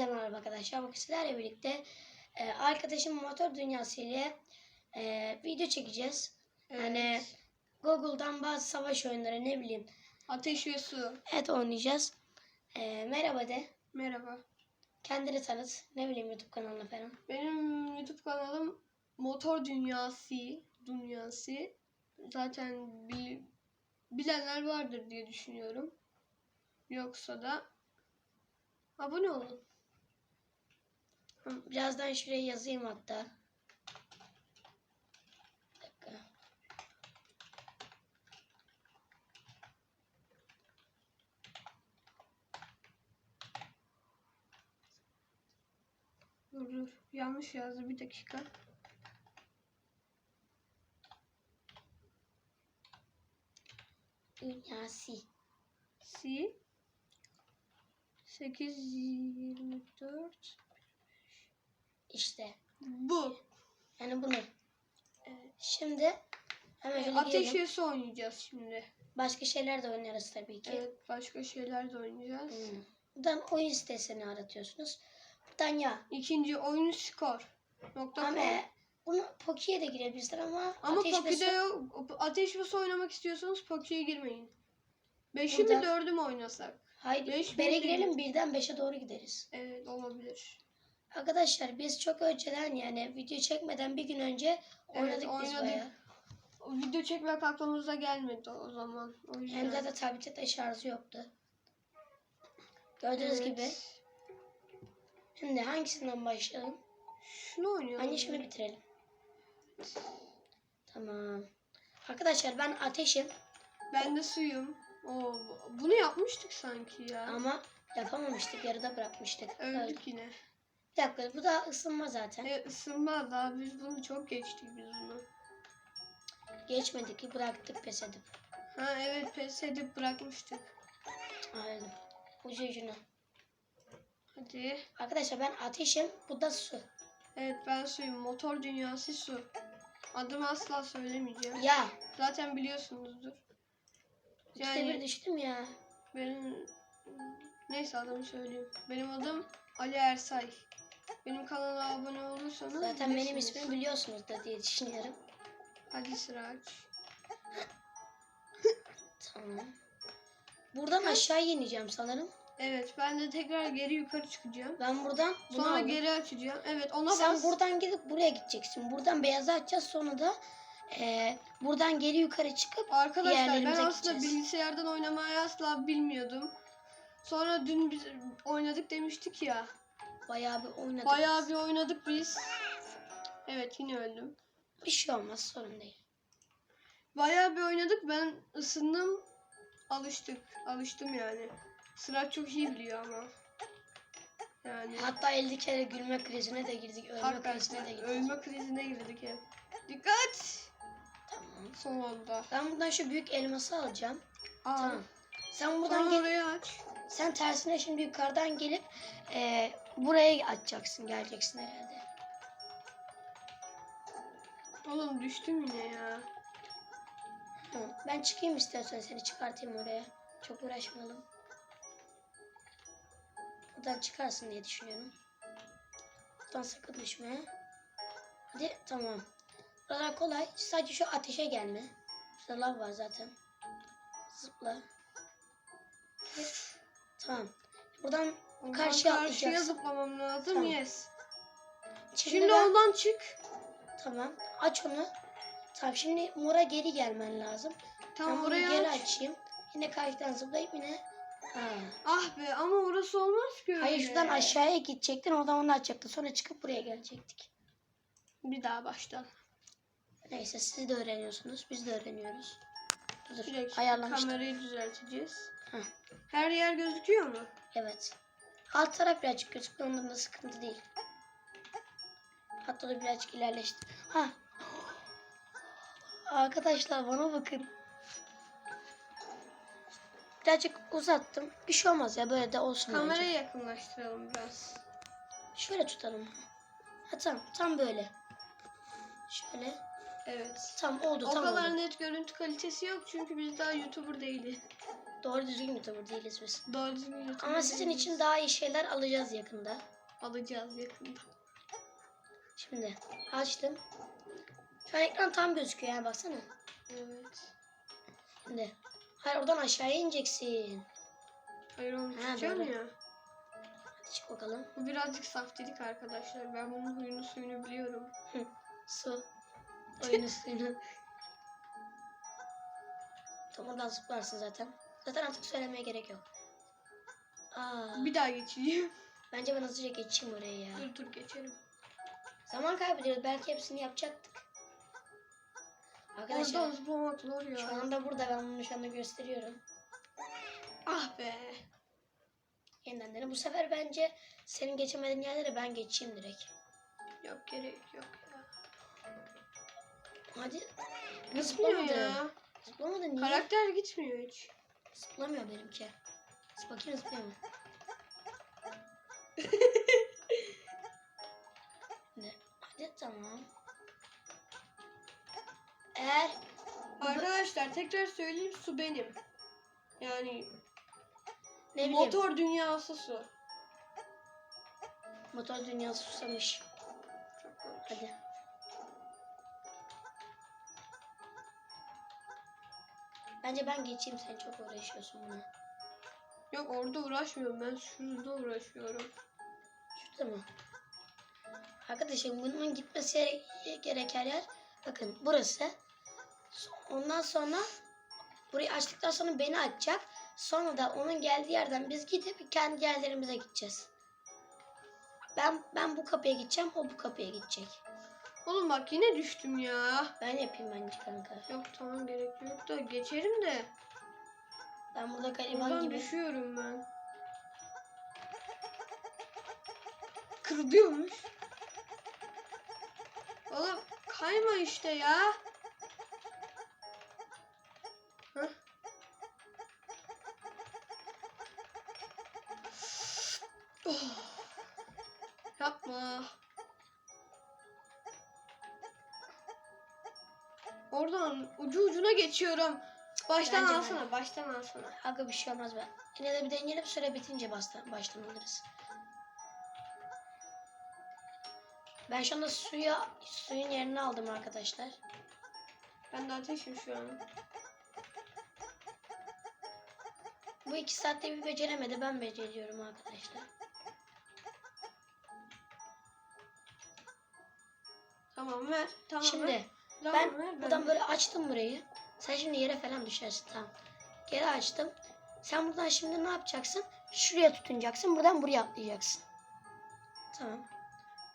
Hepinize merhaba arkadaşlar. Bugün sizlerle birlikte e, arkadaşım motor dünyası ile e, video çekeceğiz. Yani Google'dan bazı savaş oyunları ne bileyim. Ateş ve su. Evet oynayacağız. E, merhaba de. Merhaba. Kendini tanıt. Ne bileyim YouTube kanalına falan. Benim YouTube kanalım Motor Dünyası. Dünyası. Zaten bil- bilenler vardır diye düşünüyorum. Yoksa da abone olun. Birazdan şuraya yazayım hatta. Bir dakika. Dur dur. Yanlış yazdı bir dakika. Dünyası. Si 824 İşte. Bu. Yani bunu. Şimdi hemen şöyle Ateş girelim. ve su oynayacağız şimdi. Başka şeyler de oynarız tabii ki. Evet, başka şeyler de oynayacağız. Hmm. Buradan oyun sitesini aratıyorsunuz. Buradan ya. İkinci oyun skor. Nokta Ama bunu Poki'ye de girebilirler ama, Ama Ateş ve Poki'de Su- yok. Ateş ve su oynamak istiyorsanız Poki'ye girmeyin. Beşi Burada- mi dördü mü oynasak? Hayır, Beş bere girelim bir birden 5'e doğru gideriz. Evet olabilir. Arkadaşlar biz çok önceden yani video çekmeden bir gün önce oynadık biz oynadık. bayağı. Video çekmek aklımıza gelmedi o zaman. O yüzden. Hem zaten tablette de şarjı yoktu. Gördüğünüz Evet. gibi. Şimdi hangisinden başlayalım? Şunu oynayalım. Hangi şunu bitirelim. Tamam. Arkadaşlar ben ateşim Ben de suyum. Oo, bunu yapmıştık sanki ya. ama yapamamıştık yarıda bırakmıştık. Öldük Öldük. yine. Bir dakika bu da ısınma zaten. E, ısınma daha biz bunu çok geçtik biz bunu. Geçmedik ki bıraktık pes edip. Ha evet pes edip bırakmıştık. Aynen. Ucu ucuna. Hadi. Arkadaşlar ben ateşim bu da su. Evet ben suyum. Motor dünyası su. Adımı asla söylemeyeceğim. Ya Zaten biliyorsunuzdur. ikide bir Yani düştüm ya. benim neyse adımı söyleyeyim. Benim adım Ali Ersay. Benim kanala abone olursanız Zaten benim bilirsiniz. ismimi biliyorsunuzdur diye düşünüyorum. Ali Sıraç. Tamam. Buradan aşağı ineceğim sanırım. Evet ben de tekrar geri yukarı çıkacağım. Ben buradan bunu Sonra aldım. geri açacağım. Evet ona Sen bas. buradan gidip buraya gideceksin. Buradan beyazı açacağız sonra da eee, buradan geri yukarı çıkıp Arkadaşlar ben aslında gideceğiz. bilgisayardan oynamayı asla bilmiyordum. Sonra dün biz oynadık demiştik ya. Bayağı bir oynadık. Bayağı bir oynadık biz. Evet yine öldüm. Bir şey olmaz sorun değil. Bayağı bir oynadık. Ben ısındım. Alıştık. Alıştım yani. Sıra çok iyi biliyor ama. Yani Hatta 50 kere gülme krizine de girdik. Ölme hakikaten krizine de girdik. ölme krizine girdik hep. Dikkat! Tamam. Son anda. Ben buradan şu büyük elması alacağım. Aa, Tamam. Sen buradan Sonra orayı aç. Sen tersine şimdi yukarıdan gelip eee, buraya açacaksın. Geleceksin herhalde. Oğlum düştüm yine ya. Tamam. Ben çıkayım istiyorsan seni çıkartayım oraya. Çok uğraşmayalım. Buradan çıkarsın diye düşünüyorum. Buradan sakın düşme. Hadi tamam. Buralar kolay. Sadece şu ateşe gelme. Şurada lav var zaten. Zıpla. Tamam. Buradan Karşıya karşıya atlayacaksın. zıplamam lazım. Tamam. Yes. şimdi, Şimdi ben- oradan çık. Tamam. Aç onu. Tamam şimdi mora geri gelmen lazım. Tamam ben orayı geri aç. açayım. Yine karşıdan zıplayıp yine. Ha. Ah be ama orası olmaz ki öyle. Hayır şuradan aşağıya gidecektin oradan onu açacaktın. Sonra çıkıp buraya gelecektik. Bir daha baştan. Neyse siz de öğreniyorsunuz. Biz de öğreniyoruz. Dur, dakika ayarlamıştım. kamerayı düzelteceğiz. Heh. Her yer gözüküyor mu? Evet. Alt taraf birazcık gözüküyor. Ondan da sıkıntı değil. Hatta da birazcık ilerleşti. Ha. Arkadaşlar bana bakın. Birazcık uzattım. Bir şey olmaz ya böyle de olsun bence. Kamerayı yakınlaştıralım biraz. Şöyle tutalım. Ha tamam. Tam böyle. Şöyle. Evet. Tam oldu. O tam kadar oldu. net görüntü kalitesi yok çünkü biz daha YouTuber değiliz. Doğru düzgün YouTuber değiliz biz. Doğru düzgün YouTuber Ama sizin değiliz. için daha iyi şeyler alacağız yakında. alacağız yakında. Şimdi açtım. Şu an ekran tam gözüküyor yani baksana. Evet. Şimdi. Hayır oradan aşağıya ineceksin. Hayır onu Ha, tutacağım ya. Hadi çık bakalım. Bu birazcık saftirik arkadaşlar. Ben bunun huyunu suyunu biliyorum. Su. Oyunu suyunu. Tam oradan zıplarsın zaten. Zaten artık söylemeye gerek yok. Aa, Bir daha geçeceğim. bence ben hızlıca geçeyim oraya ya. dur dur geçelim. Zaman kaybediyoruz. Belki hepsini yapacaktık. Arkadaşlar Oradan zıplamak zor ya. şu anda burada ben bunu şu anda gösteriyorum. Ah be. Yeniden dene. Bu sefer bence senin geçemediğin yerlere ben geçeyim direkt. Yok gerek yok ya. Hadi. Gitmiyor Zıplamadı. ya. Zıplamadı niye? Karakter gitmiyor hiç. Zıplamıyor benimki. Bakayım zıplıyor mu? ne? Hadi tamam. Eğer Arkadaşlar tekrar söyleyeyim su benim. Yani ne bileyim motor dünyası su. motor dünyası susamış. Hadi. Bence ben geçeyim sen çok uğraşıyorsun buna. Yok orada uğraşmıyorum ben şurada uğraşıyorum. Şurada mı? Arkadaşlar bunun gitmesi gere- gereken yer bakın burası. Ondan sonra burayı açtıktan sonra beni açacak. Sonra da onun geldiği yerden biz gidip kendi yerlerimize gideceğiz. Ben ben bu kapıya gideceğim, o bu kapıya gidecek. Oğlum bak yine düştüm ya. Ben yapayım bence kanka. Yok tamam gerek yok da geçerim de. Ben burada gariban Oradan gibi. düşüyorum ben. Kırılıyormuş. Oğlum kayma işte ya. Geçiyorum. Baştan Bence alsana, baştan alsana. Aga bir şey olmaz ben. Yine de bir deneyelim süre bitince baştan, baştan alırız. Ben şu anda suya suyun yerini aldım arkadaşlar. Ben de ateşim şu an. Bu iki saatte bir beceremedi ben beceriyorum arkadaşlar. Tamam ver. Tamam ver. Şimdi Tamam, ben ver, buradan böyle açtım burayı. Sen şimdi yere falan düşersin tamam. Geri açtım. Sen buradan şimdi ne yapacaksın? Şuraya tutunacaksın. Buradan buraya atlayacaksın. Tamam.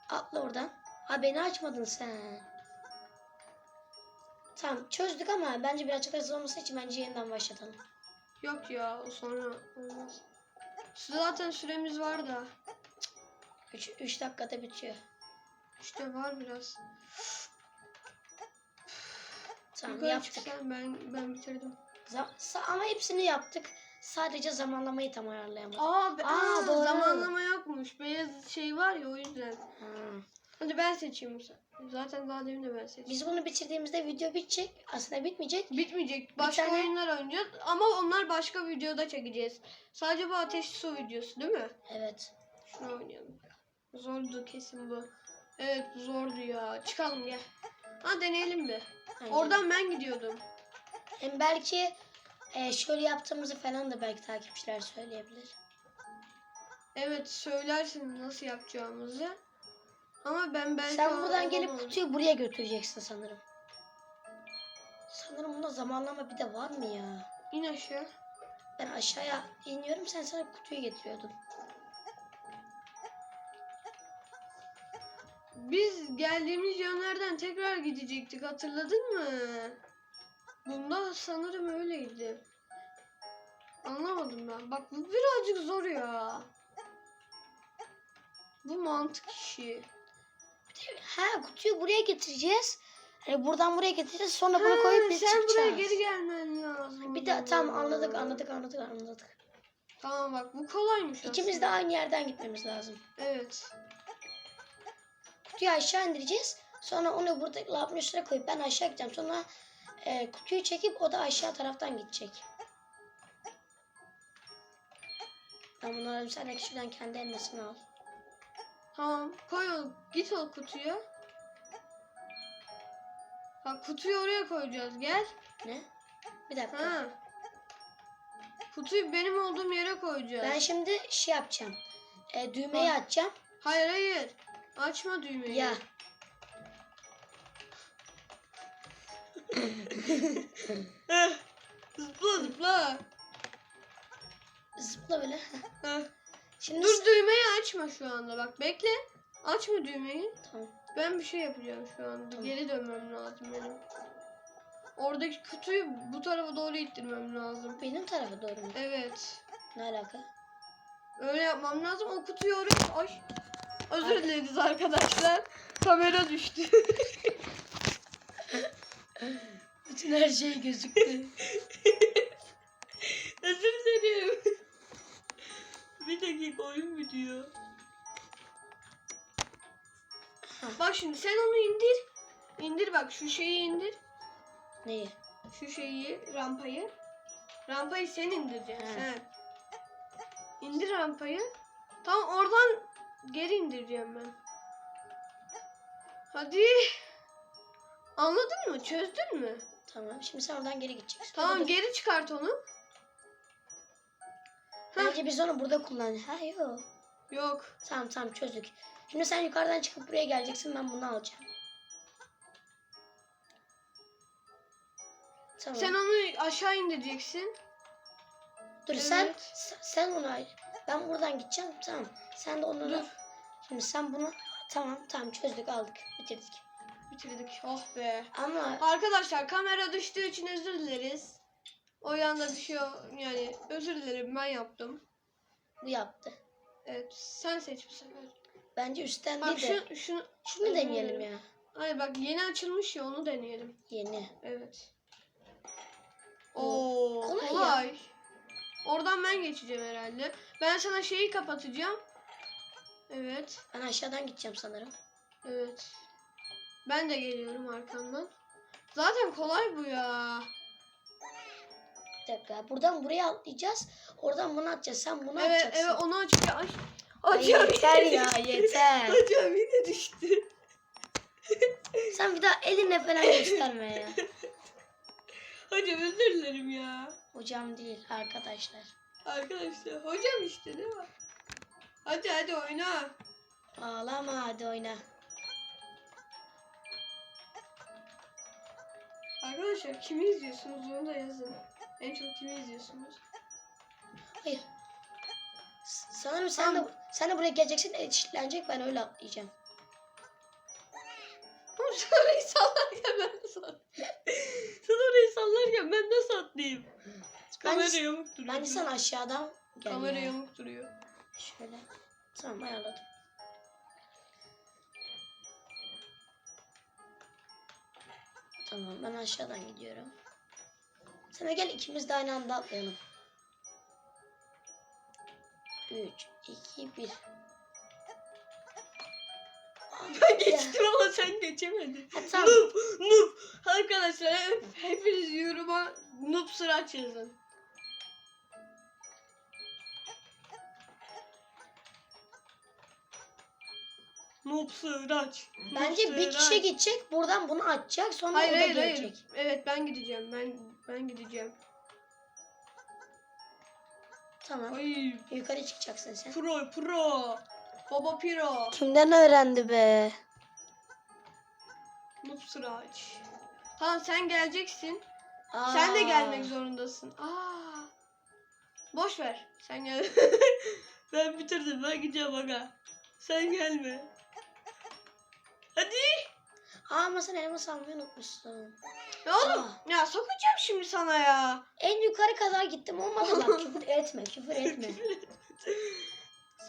Atla oradan. Ha beni açmadın sen. Tamam çözdük ama bence birazcık hızlı olması için bence yeniden başlatalım. Yok ya o sonra olmaz. Zaten süremiz var da. 3 dakikada bitiyor. İşte var biraz. Tamam Yukarı yaptık. çıksan ben ben bitirdim. Za- sa- ama hepsini yaptık. Sadece zamanlamayı tam ayarlayamadık. Aa, be- Aa, aa, doğru. zamanlama yokmuş. Beyaz şey var ya o yüzden. Ha. Hadi ben seçeyim bu sefer. Zaten daha demin de ben seçtim. Biz bunu bitirdiğimizde video bitecek. Aslında bitmeyecek. Bitmeyecek. Başka tane- oyunlar oynayacağız ama onlar başka videoda çekeceğiz. Sadece bu ateş su videosu değil mi? Evet. Şunu oynayalım. Zordu kesin bu. Evet zordu ya. Çıkalım gel. Ha deneyelim bir. bence. Oradan ben gidiyordum. Hem belki e, şöyle yaptığımızı falan da belki takipçiler söyleyebilir. Evet söylersin nasıl yapacağımızı. Ama ben belki Sen buradan gelip kutuyu buraya götüreceksin sanırım. Sanırım bunda zamanlama bir de var mı ya? İn aşağı. Ben aşağıya iniyorum sen sana kutuyu getiriyordun. Biz geldiğimiz yönlerden tekrar gidecektik hatırladın mı? Bunda sanırım öyleydi. Anlamadım ben. Bak bu birazcık zor ya. Bu mantık işi. Ha kutuyu buraya getireceğiz. Hani buradan buraya getireceğiz sonra bunu Ha, koyup biz sen çıkacağız. buraya geri gelmen lazım. Bir de tamam anladık anladık anladık anladık. Tamam bak bu kolaymış İkimiz de aslında. aynı yerden gitmemiz lazım. Evet. Kutuyu aşağı indireceğiz. Sonra onu burada lavabonun üstüne koyup ben aşağı gideceğim. Sonra e, kutuyu çekip o da aşağı taraftan gidecek. Ben alayım. Sen de şuradan kendi elmasını al. Tamam koy o git o kutuya. Bak kutuyu oraya koyacağız gel. Ne? Bir dakika. Ha. Kutuyu benim olduğum yere koyacağız. Ben şimdi şey yapacağım. E, düğmeyi Bak. açacağım. Hayır hayır. Açma düğmeyi. Ya. Zıpla zıpla. Zıpla böyle. Şimdi Dur düğmeyi açma şu anda bak bekle. Açma düğmeyi. Tamam. Ben bir şey yapacağım şu anda. Tamam. Geri dönmem lazım benim. Oradaki kutuyu bu tarafa doğru ittirmem lazım. Benim tarafa doğru mu? Evet. Ne alaka? Öyle yapmam lazım. O kutuyu oraya... Ay. Özür dileriz arkadaşlar. Kamera düştü. Bütün her şey gözüktü. Özür dilerim. bir dakika oyun bitiyor. Bak şimdi sen onu indir. İndir bak şu şeyi indir. Neyi? Şu şeyi rampayı. Rampayı sen indireceksin He. sen. İndir rampayı. Tamam oradan geri indireceğim ben. Hadi. Anladın mı? Çözdün mü? Tamam. Şimdi sen oradan geri gideceksin. Tamam Dur. geri çıkart onu. Bence biz onu burada kullanacağız. Ha yok. Yok. Tamam tamam çözdük. Şimdi sen yukarıdan çıkıp buraya geleceksin. Ben bunu alacağım. Tamam. Sen onu aşağı indireceksin. Dur sen Evet. sen- sen onu al. Ben buradan gideceğim. Tamam. Sen de onu Dur. Şimdi sen bunu tamam tamam çözdük aldık bitirdik. Bitirdik. Oh be. Ama Arkadaşlar kamera düştüğü için özür dileriz. O yanda düşüyor. Yani özür dilerim ben yaptım. bu yaptı. Evet sen seç bu sefer. Bence üstten Bak değil de şu, şunu. şunu özür deneyelim ya. Hayır bak yeni açılmış ya onu deneyelim. Yeni. Evet. Oo, Oo, kolay kolay. Oradan ben geçeceğim herhalde. Ben sana şeyi kapatacağım. Evet. Ben aşağıdan gideceğim sanırım. Evet. Ben de geliyorum arkamdan. Zaten kolay bu ya. Bir dakika. Buradan buraya atlayacağız. Oradan bunu atacağız. Sen bunu evet atacaksın. evet onu açacağım. Ay. Ay, Hocam yeter ya düştü. yeter. Hocam yine düştü. Sen bir daha elinle falan gösterme ya. Hocam özür dilerim ya. Hocam değil arkadaşlar. Arkadaşlar hocam işte değil mi? Hadi hadi oyna. Ağlama hadi oyna. Arkadaşlar kimi izliyorsunuz onu da yazın. En çok kimi izliyorsunuz? Hayır. Sanırım sen de sen de buraya geleceksin eşitlenecek ben öyle atlayacağım. Sen orayı sallarken ben nasıl atlayayım? sen orayı sallarken ben nasıl atlayayım? Kamera Bence- yamuk duruyor. Bence sen aşağıdan gel Kamera ya. yamuk duruyor. Şöyle. Tamam ayarladım. Tamam ben aşağıdan gidiyorum. De gel ikimiz de aynı anda atlayalım. 3, 2, 1. Ben geçtim ama sen geçemedin. Ha, tamam. Noob, noob. Arkadaşlar hep, hepiniz yoruma noob sıraç yazın. Noob sıraç. noob Bence bir kişi gidecek buradan bunu açacak sonra Hayır o da hayır hayır. gelecek. Evet ben gideceğim. Ben ben gideceğim. Tamam. Ay Yukarı çıkacaksın sen. pro pro. Baba piro. Kimden öğrendi be? Noob sıraç. Tamam sen geleceksin. Aa. Sen de gelmek zorundasın. Aa. Boş ver. Sen gel. ben bitirdim. Ben gideceğim aga. Sen gelme. Hadi. Aa ama sen elmas almayı unutmuşsun. Ya oğlum. Aa. Ya sokacağım şimdi sana ya. En yukarı kadar gittim olmadı bak küfür etme küfür etme.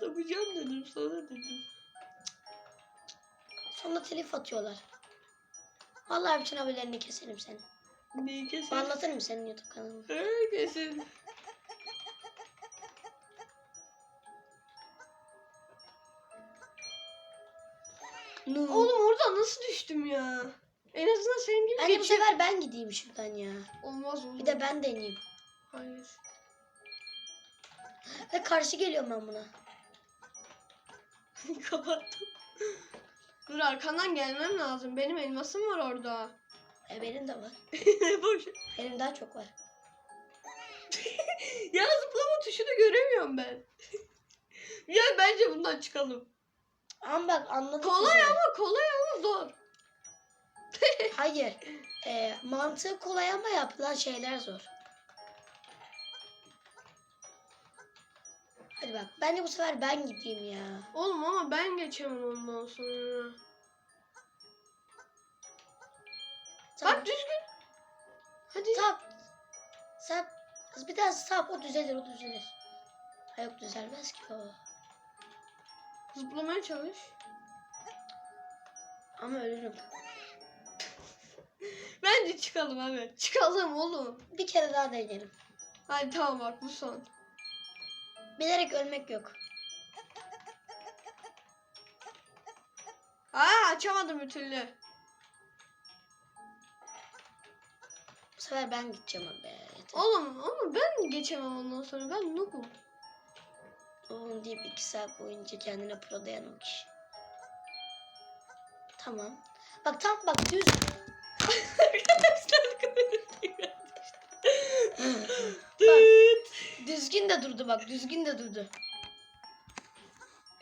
Sokacağım dedim sana dedim. Sonra telif atıyorlar. Vallahi bütün haberlerini keselim senin. Neyi kesin? Anlatırım senin YouTube kanalını. He, kesin. Oğlum Oğlum orada nasıl düştüm ya? En azından senin gibi bence bu geçeyim. sefer ben gideyim şuradan ya. Olmaz olmaz. Bir de ben deneyeyim. Hayır. Ve karşı geliyorum ben buna. Kapattım. Dur arkandan gelmem lazım. Benim elmasım var orada. E benim de var. Boş. Benim daha çok var. Ya zıplama tuşunu göremiyorum ben. ya bence bundan çıkalım. Ama bak anladık Kolay biz de. ama kolay ama zor. Hayır. E, mantığı kolay ama yapılan şeyler zor. Hadi bak. Bence bu sefer ben gideyim ya. Oğlum ama ben geçemem ondan sonra. Tamam. Bak düzgün. Hadi. Tap. Sap. Kız bir daha sap o düzelir o düzelir. Ha yok düzelmez ki o. Zıplamaya çalış. Ama ölürüm. Bence çıkalım evet. Çıkalım oğlum. Bir kere daha deneyelim. Hadi tamam bak bu son. Bilerek ölmek yok. Aa açamadım bir türlü. Bu sefer ben gideceğim abi. Oğlum ama ben geçemem ondan sonra. Ben noobum. Oğlum deyip iki saat boyunca kendine pro dayan o kişi. Tamam. Bak tam bak düz. Dıt. Düzgün de durdu bak düzgün de durdu.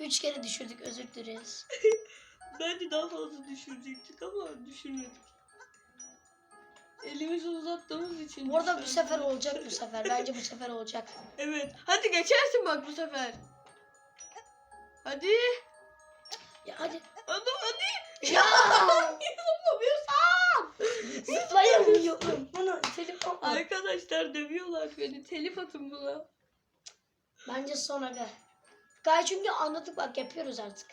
Üç kere düşürdük özür dileriz. Bence daha fazla düşürecektik ama düşürmedik. Elimizi uzattığımız için. Bu arada bu sefer olacak bu sefer. Bence bu sefer olacak. Evet. Hadi geçersin bak bu sefer. Hadi. Ya hadi. Hadi hadi. Ya! Yapamıyorsan. Zıplayamıyorum. Bunu telif yapma. Arkadaşlar dövüyorlar beni. Telif atın buna. Bence sonra gel. Gay çünkü anladık bak yapıyoruz artık.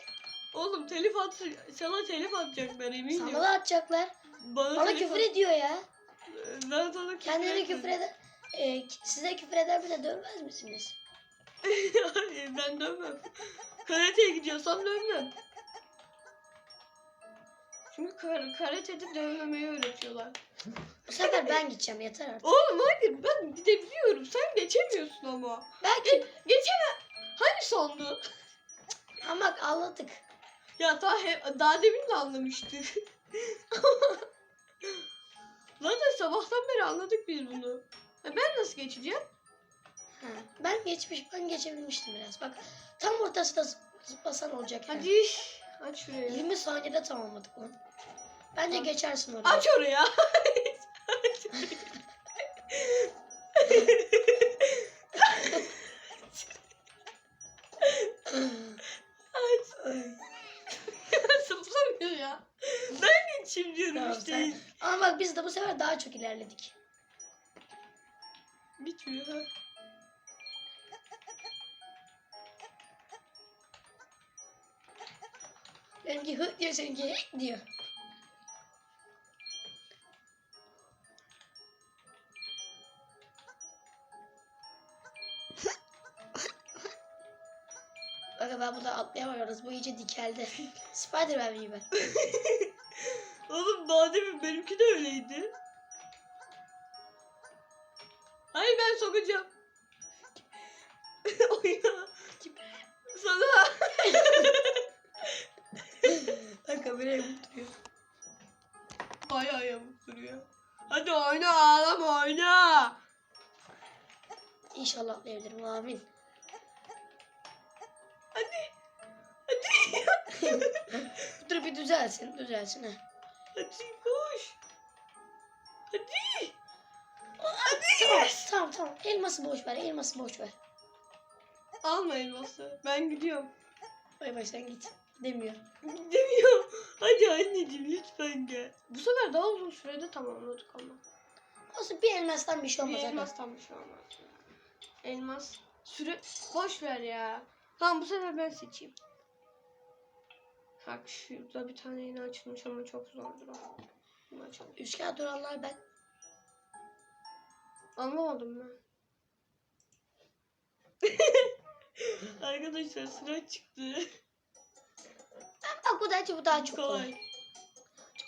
Oğlum telif at. Sana telif atacaklar eminim. Sana da atacaklar. Bana, Bana küfür at- ediyor ya. Ben sana küfür Kendine küfür eder. e, size küfür eder bile dövmez misiniz? Ben dönmem. Karateye gidiyorsam dönmem. Çünkü kar karatede dövmemeyi öğretiyorlar. Bu sefer ben gideceğim yeter artık. Oğlum hayır ben gidebiliyorum. Sen geçemiyorsun ama. Belki Geçemem. Hani sondu? ama anladık. Ya daha, he, daha demin de anlamıştık. Zaten sabahtan beri anladık biz bunu. Ben nasıl geçeceğim? Ha, ben geçmiş ben geçebilmiştim biraz. Bak tam ortasında zıp- zıplasan olacak. yani. Aç şurayı. 20 saniyede tamamladık lan. Bence Bak. geçersin oraya. Aç oraya. Aç. Zıplamıyor ya. Ben geçeyim diyorum Tamam, işte. sen- Ama bak biz de bu sefer daha çok ilerledik. Bitmiyor ha. Benimki hı diyor seninki hı diyor. Bak ben burada atlayamıyoruz. Bu iyice dikeldi. Spiderman gibi. Oğlum daha demin benimki de öyleydi. Amin. Hadi. Hadi. Dur bir düzelsin düzelsin ha. Hadi koş. Hadi. Tamam tamam tamam. Elması boş ver elması boş ver. Alma elması. Ben gidiyorum. Bay bay sen git. Demiyor. Demiyorum. Hadi anneciğim lütfen gel. Bu sefer daha uzun sürede tamamladık ama. Olsun bir elmastan bir şey Bir olmaz. aga. elmas tam bir şey olmaz. Elmas. Süre... Boş ver ya. Tamam bu sefer ben seçeyim. Bak şurada bir tane yeni açılmış ama çok zordur o. Bunu açalım. Üçgen duranlar ben. Anlamadım ben. Arkadaşlar sıra çıktı. Bak bu da bu daha çok kolay.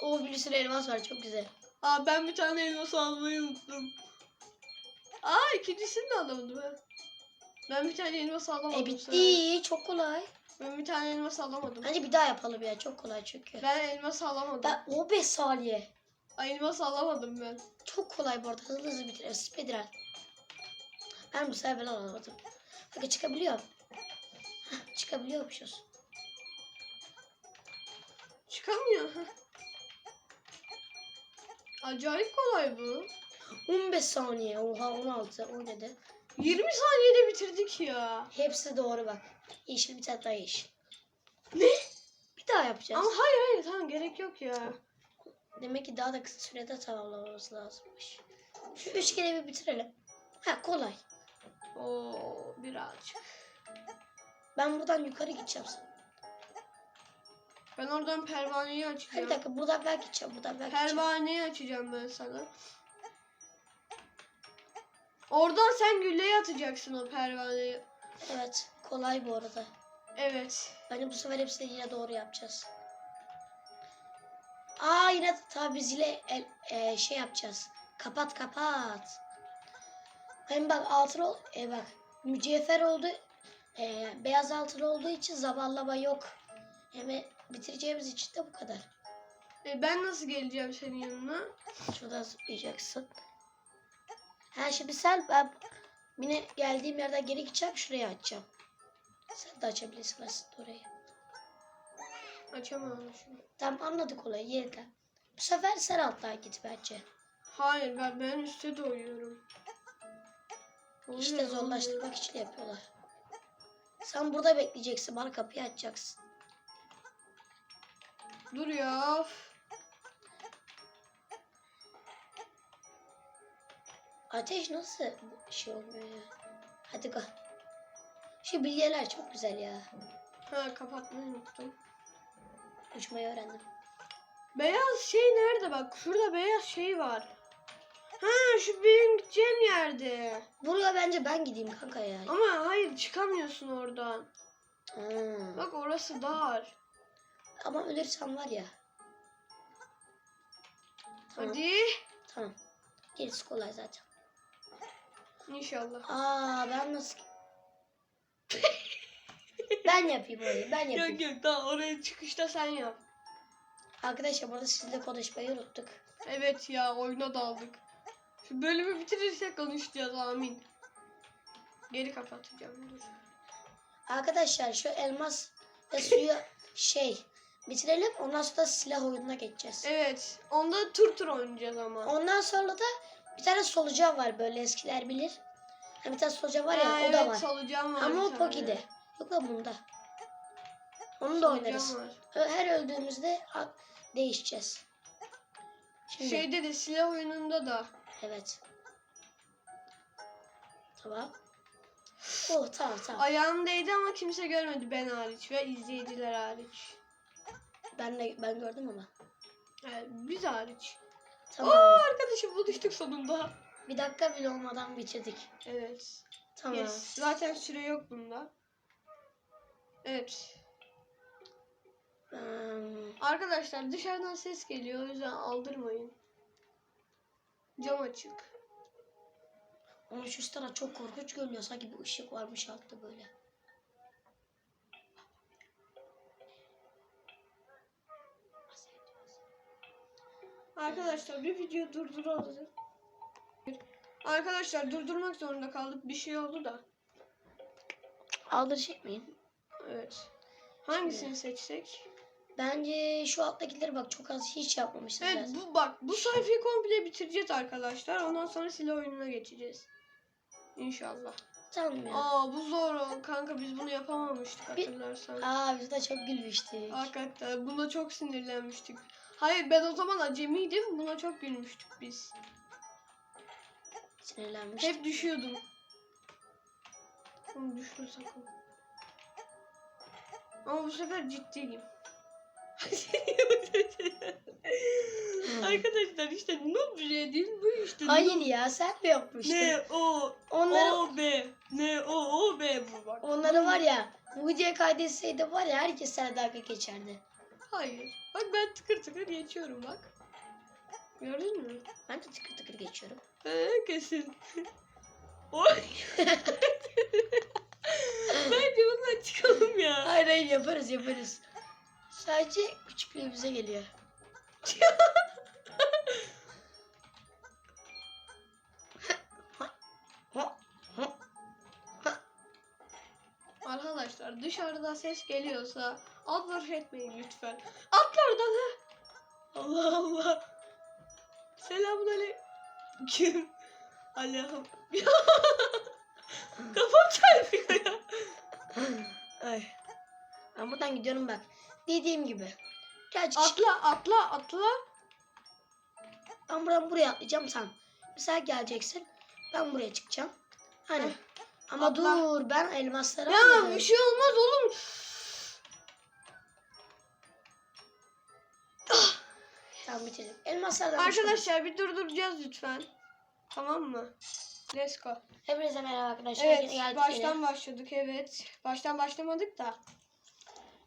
O bir sürü elmas var çok güzel. Aa ben bir tane elmas almayı unuttum. Aa ikincisini de alamadım ha. Ben bir tane elmas alamadım. E bitti. Çok kolay. Ben bir tane elmas alamadım. Bence bir daha yapalım ya. Çok kolay çünkü. Ben elmas alamadım. Ben 15 saniye. Ay, elmas alamadım ben. Çok kolay bu arada. Hızlı hızlı bitiriyoruz. Speedrun. Ben bu sefer alamadım. Bakın çıkabiliyor. Heh, çıkabiliyormuşuz. Çıkamıyor. Acayip kolay bu. 15 saniye. Oha 16. O ne de? 20 saniyede bitirdik ya. Hepsi doğru bak. Yeşil bir tane daha yeşil. Ne? Bir daha yapacağız. Ama hayır hayır tamam gerek yok ya. Demek ki daha da kısa sürede tamamlamamız lazımmış. Şu üç kere bir bitirelim. Ha kolay. Oo birazcık. Ben buradan yukarı gideceğim. Ben oradan pervaneyi açacağım. bir dakika buradan ben gideceğim. Buradan ben gideceğim. Pervaneyi açacağım ben sana. Oradan sen gülleye atacaksın o pervaneyi. Evet. Kolay bu arada. Evet. Bence bu sefer hepsini yine doğru yapacağız. Aa yine tabi biz yine el, e, şey yapacağız. Kapat kapat. Hem bak altın ol, e bak mücevher oldu. E, beyaz altın olduğu için zavallama yok. Hem bitireceğimiz için de bu kadar. E ben nasıl geleceğim senin yanına? Şuradan zıplayacaksın. Ha şimdi sen ben yine geldiğim yerden geri gideceğim şuraya açacağım. Sen de açabilirsin aslında orayı. Açamam şimdi. Tamam anladık olayı yeniden. Bu sefer sen alttan git bence. Hayır ben ben üstte doyuyorum. İşte Oluyor, oluyor. zorlaştırmak için yapıyorlar. Sen burada bekleyeceksin. Bana kapıyı açacaksın. Dur ya. Ateş nasıl şey olmuyor ya? Hadi go. Şu bilyeler çok güzel ya. Ha kapatmayı unuttum. Uçmayı öğrendim. Beyaz şey nerede bak? Şurada beyaz şey var. Ha şu benim gideceğim yerde. Buraya bence ben gideyim kanka ya. Ama hayır çıkamıyorsun oradan. Hmm. Bak orası dar. Ama ölürsem var ya. Tamam. Hadi. Tamam. Gerisi kolay zaten. İnşallah. Aa ben nasıl... ben yapayım orayı. Ben yapayım. Yok yok daha oraya çıkışta sen yap. Arkadaşlar burada sizinle konuşmayı unuttuk. Evet ya oyuna daldık. Şu bölümü bitirirsek konuşacağız amin. Geri kapatacağım dur. Arkadaşlar şu elmas ve suyu şey bitirelim. Ondan sonra silah oyununa geçeceğiz. Evet onda tur tur oynayacağız ama. Ondan sonra da bir tane solucan var böyle eskiler bilir. Ha, bir tane solucan var ya Ha, o evet, da var. solucan var Ama o tane. Poki'de. Yok lan bunda. Onu da Solucan oynarız. var. Ö- Her öldüğümüzde a- değişeceğiz. Şimdi Şeyde de silah oyununda da. evet. Tamam. Oh tamam tamam. Ayağım değdi ama kimse görmedi ben hariç ve izleyiciler hariç. Ben de ben gördüm ama. Evet, biz hariç. Tamam. Oo arkadaşım buluştuk sonunda. Bir dakika bile olmadan bitirdik. Evet. Tamam. Yes. Zaten süre yok bunda. Evet. Hmm, Arkadaşlar dışarıdan ses geliyor o yüzden aldırmayın. Cam açık. Ama şu taraf çok korkunç görünüyor. Sanki bir ışık varmış altta böyle. Arkadaşlar bir video durduralım. Arkadaşlar durdurmak zorunda kaldık. Bir şey oldu da. Aldıracak mıyım? Evet. Hangisini seçsek? Bence şu alttakileri bak çok az hiç yapmamışız Evet zaten. bu bak bu sayfayı komple bitireceğiz arkadaşlar. Ondan sonra silah oyununa geçeceğiz. İnşallah. Ya. Aa bu zor kanka biz bunu yapamamıştık hatırlarsan. Aa biz de çok gülmüştük. Hakikaten buna çok sinirlenmiştik. Hayır ben o zaman acemiydim. Buna çok gülmüştük biz. Sinirlenmiştik. Hep düşüyordum. Oğlum düşme sakın. Ama bu sefer ciddiyim. Arkadaşlar işte noob değil bu işte. Hayır noob. ya sen mi yapmıştın? Ne o Onları, o be ne o o be bu bak. onları var ya bu videoya kaydetseydi var ya herkes sana dalga geçerdi. Hayır. Bak ben tıkır tıkır geçiyorum bak. Gördün mü? Ben de tıkır tıkır geçiyorum. Ee, kesin. Oy. Bence bundan çıkalım ya. Hayır hayır yaparız yaparız. Sadece küçüklüğümüze geliyor. Arkadaşlar dışarıda ses geliyorsa abort etmeyin lütfen. Atla oradan ha. Allah Allah. Selamun aleyküm. Allah'ım. Kafam çarpıyor ya. Ay. Ben buradan gidiyorum bak. Dediğim gibi. Gerçi Atla atla atla. ben buradan buraya atlayacağım sen. Mesela geleceksin. Ben buraya çıkacağım. Hani. Ama Atla. dur ben elmasları Ya almadım. bir şey olmaz oğlum. Tamam bitirdim. Elmaslardan düşmedim. Arkadaşlar bir durduracağız lütfen. Tamam mı? Let's go. Hepinize merhaba arkadaşlar. Evet, geldik baştan yine. başladık evet. Baştan başlamadık da.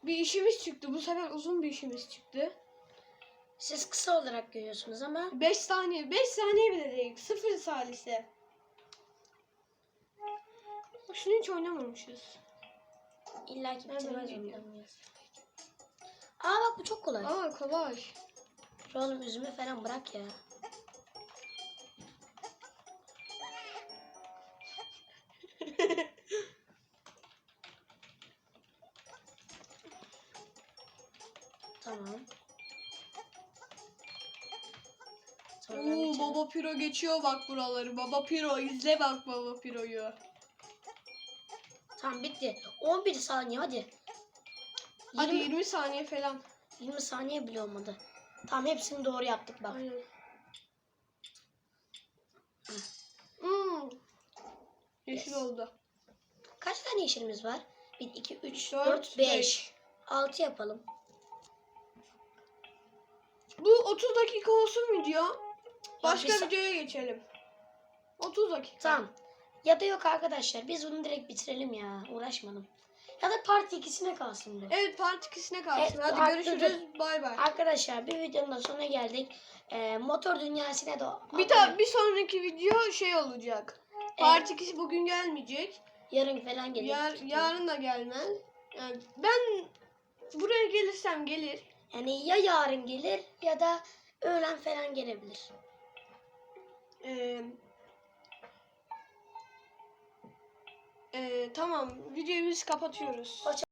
Bir işimiz çıktı. Bu sefer uzun bir işimiz çıktı. Siz kısa olarak görüyorsunuz ama 5 saniye, 5 saniye bile değil. Sıfır salise. Şunu hiç oynamamışız. illa ki bitirmez biraz. Aa bak bu çok kolay. Aa kolay. Şu oğlum üzümü falan bırak ya. Piro geçiyor bak buraları. Baba Piro izle bak Baba Piro'yu. Tamam bitti. 11 saniye hadi. Hadi 20, 20 saniye falan. 20 saniye bile olmadı. Tamam hepsini doğru yaptık bak. Aynen. Hmm. Yeşil Yes. oldu. Kaç tane yeşilimiz var? 1, 2, 3, 4, 4, 5. 6 yapalım. Bu 30 dakika olsun video. Başka bir videoya geçelim. 30 dakika. Tamam. Ya da yok arkadaşlar biz bunu direkt bitirelim ya. Uğraşmayalım. Ya da part 2'sine kalsın bu. Evet part 2'sine kalsın. Evet, Hadi görüşürüz. Bay bay. Arkadaşlar bir videonun da sonuna geldik. Ee, motor dünyasına da Bir daha bir sonraki video şey olacak. Part 2'si bugün gelmeyecek. yarın falan gelir. Yar, yarın da gelmez. Yani ben buraya gelirsem gelir. Yani ya yarın gelir ya da öğlen falan gelebilir. Ee, ee, tamam videoyu biz kapatıyoruz. Hoşça